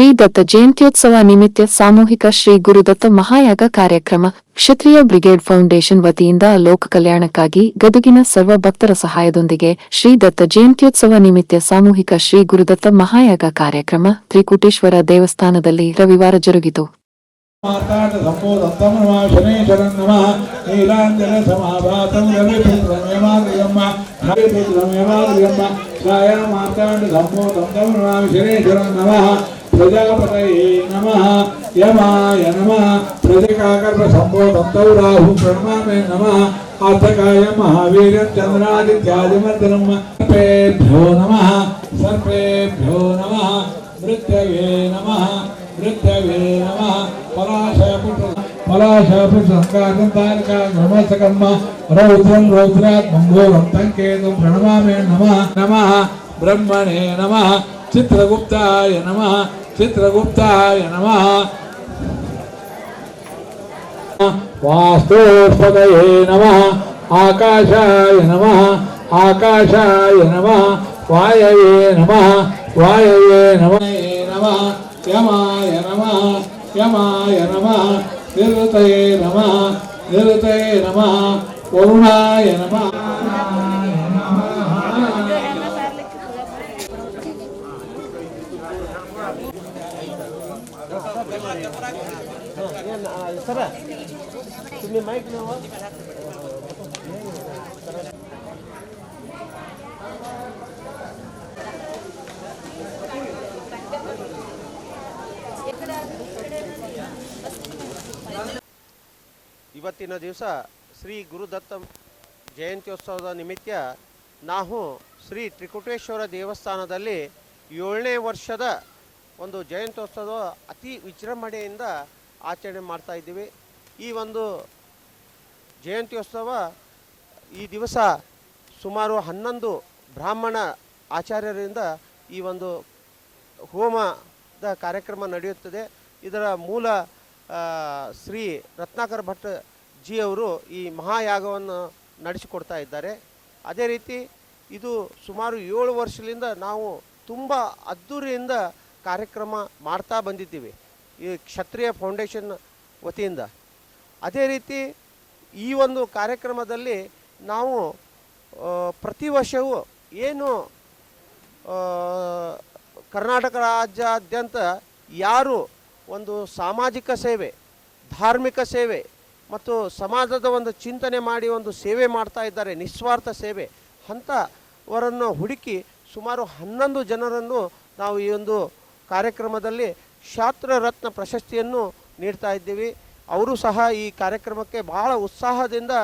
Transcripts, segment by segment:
ಶ್ರೀ ದತ್ತ ಜಯಂತ್ಯೋತ್ಸವ ನಿಮಿತ್ತ ಸಾಮೂಹಿಕ ಶ್ರೀ ಗುರುದತ್ತ ಮಹಾಯಾಗ ಕಾರ್ಯಕ್ರಮ ಕ್ಷತ್ರಿಯ ಬ್ರಿಗೇಡ್ ಫೌಂಡೇಶನ್ ವತಿಯಿಂದ ಲೋಕ ಕಲ್ಯಾಣಕ್ಕಾಗಿ ಗದುಗಿನ ಸರ್ವ ಭಕ್ತರ ಸಹಾಯದೊಂದಿಗೆ ಶ್ರೀ ದತ್ತ ಜಯಂತ್ಯೋತ್ಸವ ನಿಮಿತ್ತ ಸಾಮೂಹಿಕ ಶ್ರೀ ಗುರುದತ್ತ ಮಹಾಯಾಗ ಕಾರ್ಯಕ್ರಮ ತ್ರಿಕೂಟೇಶ್ವರ ದೇವಸ್ಥಾನದಲ್ಲಿ ರವಿವಾರ ಜರುಗಿತು. మాతాట సంబోధంతం నమ. శనేశ్వరం నమ నీలాంజల సమాభాతం రవిపుత్రమేవాద్రియమ్మ రవిపుత్రమేవాద్రియమ్మ సాయా మాతాట సంబోధంతం నమ శనేశ్వరం నమ. ప్రజాపతయే నమ. యమాయ నమ. ప్రజకాకర్మ సంబోధంతో రాహు ప్రణమామే నమ. అర్థకాయ మహావీరం చంద్రాదిత్యాదిమర్దనం. సర్పేభ్యో నమ. సర్పేభ్యో నమ. మృత్యవే నమ. మృత్యవే నమ. పలాశాపు సంకారం తారక నమస్కర్మ రౌద్రం రౌద్రాత్ మంగోరం తంకేతం ప్రణమామే నమ నమ బ్రహ్మణే నమ చిత్రగుప్తాయ నమ చిత్రగుప్తాయ నమ వాస్తోపదయే నమ ఆకాశాయ నమ ఆకాశాయ నమ వాయవే నమ వాయవే నమ నమ యమాయ నమ యమాయ నమ నిరుతయే నమ నిరుతయే నమ వరుణాయ నమ. సరే. మైక్ ಇವತ್ತಿನ ದಿವಸ ಶ್ರೀ ಗುರುದತ್ತ ಜಯಂತ್ಯೋತ್ಸವದ ನಿಮಿತ್ತ ನಾವು ಶ್ರೀ ತ್ರಿಕುಟೇಶ್ವರ ದೇವಸ್ಥಾನದಲ್ಲಿ ಏಳನೇ ವರ್ಷದ ಒಂದು ಜಯಂತ್ಯೋತ್ಸವ ಅತಿ ವಿಜೃಂಭಣೆಯಿಂದ ಆಚರಣೆ ಮಾಡ್ತಾ ಇದ್ದೀವಿ. ಈ ಒಂದು ಜಯಂತ್ಯೋತ್ಸವ ಈ ದಿವಸ ಸುಮಾರು ಹನ್ನೊಂದು ಬ್ರಾಹ್ಮಣ ಆಚಾರ್ಯರಿಂದ ಈ ಒಂದು ಹೋಮದ ಕಾರ್ಯಕ್ರಮ ನಡೆಯುತ್ತದೆ. ಇದರ ಮೂಲ ಶ್ರೀ ರತ್ನಾಕರ್ ಭಟ್ ಜಿ ಅವರು ಈ ಮಹಾಯಾಗವನ್ನು ನಡೆಸಿಕೊಡ್ತಾ ಇದ್ದಾರೆ. ಅದೇ ರೀತಿ ಇದು ಸುಮಾರು ಏಳು ವರ್ಷದಿಂದ ನಾವು ತುಂಬ ಅದ್ಧೂರಿಯಿಂದ ಕಾರ್ಯಕ್ರಮ ಮಾಡ್ತಾ ಬಂದಿದ್ದೀವಿ. ಈ ಕ್ಷತ್ರಿಯ ಫೌಂಡೇಶನ್ ವತಿಯಿಂದ. ಅದೇ ರೀತಿ ಈ ಒಂದು ಕಾರ್ಯಕ್ರಮದಲ್ಲಿ ನಾವು ಪ್ರತಿ ವರ್ಷವೂ ಏನು ಕರ್ನಾಟಕ ರಾಜ್ಯಾದ್ಯಂತ ಯಾರು ಒಂದು ಸಾಮಾಜಿಕ ಸೇವೆ, ಧಾರ್ಮಿಕ ಸೇವೆ ಮತ್ತು ಸಮಾಜದ ಒಂದು ಚಿಂತನೆ ಮಾಡಿ ಒಂದು ಸೇವೆ ಮಾಡ್ತಾ ಇದ್ದಾರೆ, ನಿಸ್ವಾರ್ಥ ಸೇವೆ ಅಂಥವರನ್ನು ಹುಡುಕಿ ಸುಮಾರು ಹನ್ನೊಂದು ಜನರನ್ನು ನಾವು ಈ ಒಂದು ಕಾರ್ಯಕ್ರಮದಲ್ಲಿ ಶಾಸ್ತ್ರರತ್ನ ಪ್ರಶಸ್ತಿಯನ್ನು ನೀಡ್ತಾ ಇದ್ದೀವಿ. ಅವರು ಸಹ ಈ ಕಾರ್ಯಕ್ರಮಕ್ಕೆ ಬಹಳ ಉತ್ಸಾಹದಿಂದ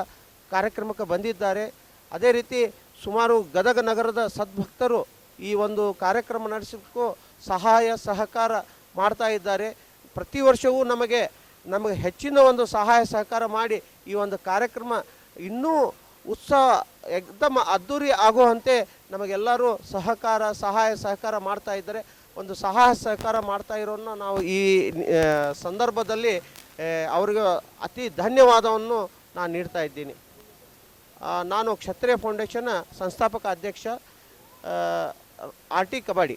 ಕಾರ್ಯಕ್ರಮಕ್ಕೆ ಬಂದಿದ್ದಾರೆ. ಅದೇ ರೀತಿ ಸುಮಾರು ಗದಗ ನಗರದ ಸದ್ಭಕ್ತರು ಈ ಒಂದು ಕಾರ್ಯಕ್ರಮ ನಡೆಸೋಕ್ಕೂ ಸಹಾಯ, ಸಹಕಾರ ಮಾಡ್ತಾ ಇದ್ದಾರೆ. ಪ್ರತಿ ವರ್ಷವೂ ನಮಗೆ ನಮಗೆ ಹೆಚ್ಚಿನ ಒಂದು ಸಹಾಯ ಸಹಕಾರ ಮಾಡಿ ಈ ಒಂದು ಕಾರ್ಯಕ್ರಮ ಇನ್ನೂ ಉತ್ಸಾಹ ಎಕ್ದಮ್ ಅದ್ಧೂರಿ ಆಗುವಂತೆ ನಮಗೆಲ್ಲರೂ ಸಹಕಾರ, ಸಹಾಯ ಸಹಕಾರ ಮಾಡ್ತಾ ಇದ್ದಾರೆ, ಒಂದು ಸಹಾಯ ಸಹಕಾರ ಮಾಡ್ತಾ ಇರೋನ್ನ ನಾವು ಈ ಸಂದರ್ಭದಲ್ಲಿ ಅವರಿಗೆ ಅತಿ ಧನ್ಯವಾದವನ್ನು ನಾನು ನೀಡ್ತಾ ಇದ್ದೀನಿ. ನಾನು ಕ್ಷತ್ರಿಯ ಫೌಂಡೇಶನ್ ಸಂಸ್ಥಾಪಕ ಅಧ್ಯಕ್ಷ ಆರ್ ಟಿ ಕಬಡ್ಡಿ.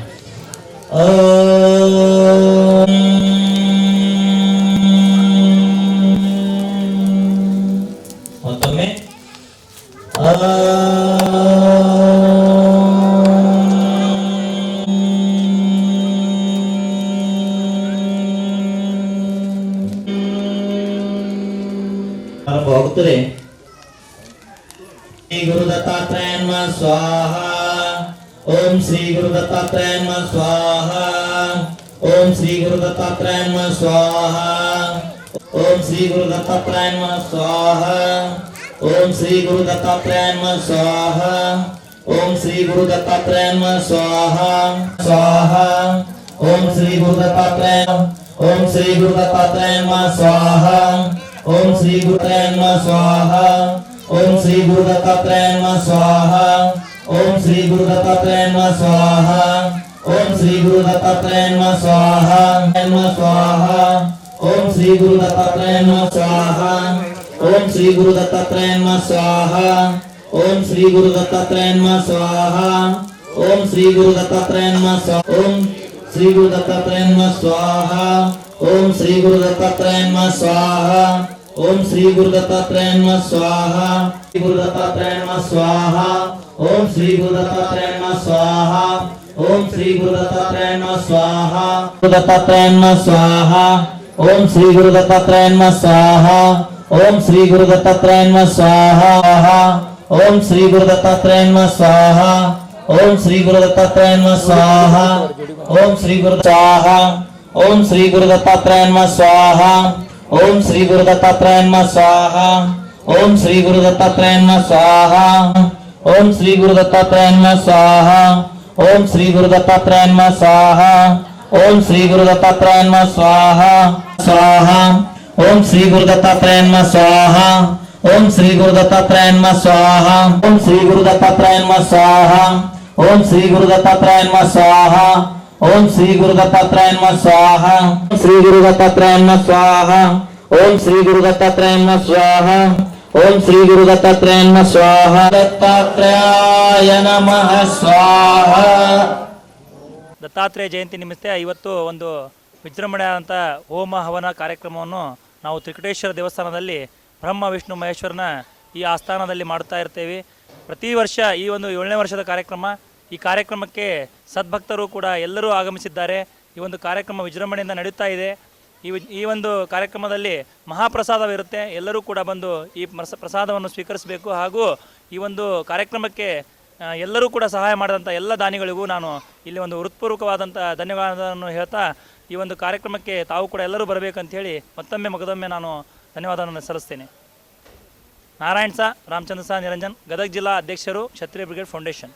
ಓಂ. ಮತ್ತೊಮ್ಮೆ ಆರಂಭವಾಗುತ್ತದೆ ಶ್ರೀ ಗುರು ದತ್ತಾತ್ರೇಯ ನಮಃ ಸ್ವಾಹ ఓం శ్రీ గురుదత్తాత్రేయన్మ స్వాహ ఓం శ్రీ గురుదత్తాత్రేయన్మ స్వాహ ఓం శ్రీ గురుదత్తాత్రేయన్మ స్వాహ ఓం శ్రీ గురుదత్తాత్రేయన్మ స్వాహ ఓం శ్రీ గురుదత్తాత్రేయన్మ స్వాహ స్వాహ ఓం శ్రీ గురుదత్తాత్రేయ ఓం శ్రీ గురుదత్తాత్రేయన్మ స్వాహ ఓం శ్రీ గురుదత్తాత్రేయన్మ స్వాహ ఓం శ్రీ గురుదత్తాత్రేయన్మ స్వాహ ओम श्री गुरु दत्तात्रेय नमः स्वाहा ओम श्री गुरु दत्तात्रेय नमः स्वाहा नमः स्वाहा ओम श्री गुरु दत्तात्रेय नमः स्वाहा ओम श्री गुरु दत्तात्रेय नमः स्वाहा ओम श्री गुरु दत्तात्रेय नमः स्वाहा ओम श्री गुरु दत्तात्रेय नमः स्वाहा ओम श्री गुरु दत्तात्रेय नमः स्वाहा ओम श्री गुरु दत्तात्रेय नमः स्वाहा ओम श्री गुरु दत्तात्रेय नमः स्वाहा गुरु दत्तात्रेय नमः स्वाहा ओम श्री गुरु दत्तात्रेय नमः स्वाहा ओम श्री गुरु दत्तात्रेय नमः स्वाहा गुरु दत्तात्रेय नमः स्वाहा ओम श्री गुरु दत्तात्रेय नमः स्वाहा ओम श्री गुरु दत्तात्रेय नमः स्वाहा ओम श्री गुरु दत्तात्रेय नमः स्वाहा ओम श्री गुरु दत्तात्रेय नमः स्वाहा ओम श्री गुरु स्वाहा ओम श्री गुरु दत्तात्रेय नमः स्वाहा ओम श्री गुरु दत्तात्रेय नमः स्वाहा ओम श्री गुरु दत्तात्रेय नमः स्वाहा ओम श्री गुरु दत्तात्रेय नमः स्वाहा ओम श्री गुरु दत्तात्रेय नमः स्वाहा ओम श्री गुरु दत्तात्रेय नमः स्वाहा स्वाहा ओम श्री गुरु दत्तात्रेय नमः स्वाहा ओम श्री गुरु दत्तात्रेय नमः स्वाहा ओम श्री गुरु दत्तात्रेय नमः स्वाहा ओम श्री गुरु दत्तात्रेय नमः स्वाहा ओम श्री गुरु दत्तात्रेय नमः स्वाहा श्री गुरु दत्तात्रेय नमः स्वाहा ओम श्री गुरु दत्तात्रेय नमः स्वाहा ಓಂ ಶ್ರೀ ಗುರು ದತ್ತಾತ್ರೇಯನ್ನ ಸ್ವಾಹ ದತ್ತಾತ್ರೇಯ ನಮಃ ಸ್ವಾಹ ದತ್ತಾತ್ರೇಯ ಜಯಂತಿ ನಿಮಿತ್ತ ಇವತ್ತು ಒಂದು ವಿಜೃಂಭಣೆಯಾದಂಥ ಹೋಮ ಹವನ ಕಾರ್ಯಕ್ರಮವನ್ನು ನಾವು ತ್ರಿಕಟೇಶ್ವರ ದೇವಸ್ಥಾನದಲ್ಲಿ ಬ್ರಹ್ಮ, ವಿಷ್ಣು, ಮಹೇಶ್ವರನ ಈ ಆಸ್ಥಾನದಲ್ಲಿ ಮಾಡ್ತಾ ಇರ್ತೇವೆ. ಪ್ರತಿ ವರ್ಷ ಈ ಒಂದು ಏಳನೇ ವರ್ಷದ ಕಾರ್ಯಕ್ರಮ, ಈ ಕಾರ್ಯಕ್ರಮಕ್ಕೆ ಸದ್ಭಕ್ತರು ಕೂಡ ಎಲ್ಲರೂ ಆಗಮಿಸಿದ್ದಾರೆ. ಈ ಒಂದು ಕಾರ್ಯಕ್ರಮ ವಿಜೃಂಭಣೆಯಿಂದ ನಡೀತಾ ಇದೆ. ಈ ಈ ಒಂದು ಕಾರ್ಯಕ್ರಮದಲ್ಲಿ ಮಹಾಪ್ರಸಾದವಿರುತ್ತೆ. ಎಲ್ಲರೂ ಕೂಡ ಬಂದು ಈ ಪ್ರಸ- ಪ್ರಸಾದವನ್ನು ಸ್ವೀಕರಿಸಬೇಕು. ಹಾಗೂ ಈ ಒಂದು ಕಾರ್ಯಕ್ರಮಕ್ಕೆ ಎಲ್ಲರೂ ಕೂಡ ಸಹಾಯ ಮಾಡಿದಂಥ ಎಲ್ಲ ದಾನಿಗಳಿಗೂ ನಾನು ಇಲ್ಲಿ ಒಂದು ಹೃತ್ಪೂರ್ವಕವಾದಂಥ ಧನ್ಯವಾದವನ್ನು ಹೇಳ್ತಾ, ಈ ಒಂದು ಕಾರ್ಯಕ್ರಮಕ್ಕೆ ತಾವು ಕೂಡ ಎಲ್ಲರೂ ಬರಬೇಕಂತ ಹೇಳಿ ಮತ್ತೊಮ್ಮೆ ಮಗದೊಮ್ಮೆ ನಾನು ಧನ್ಯವಾದವನ್ನು ಸಲ್ಲಿಸ್ತೇನೆ. ನಾರಾಯಣ್ ಸಾ, ರಾಮಚಂದ್ರ ಸಾ, ನಿರಂಜನ್, ಗದಗ ಜಿಲ್ಲಾ ಅಧ್ಯಕ್ಷರು, ಕ್ಷತ್ರಿಯ ಬ್ರಿಗೇಡ್ ಫೌಂಡೇಶನ್.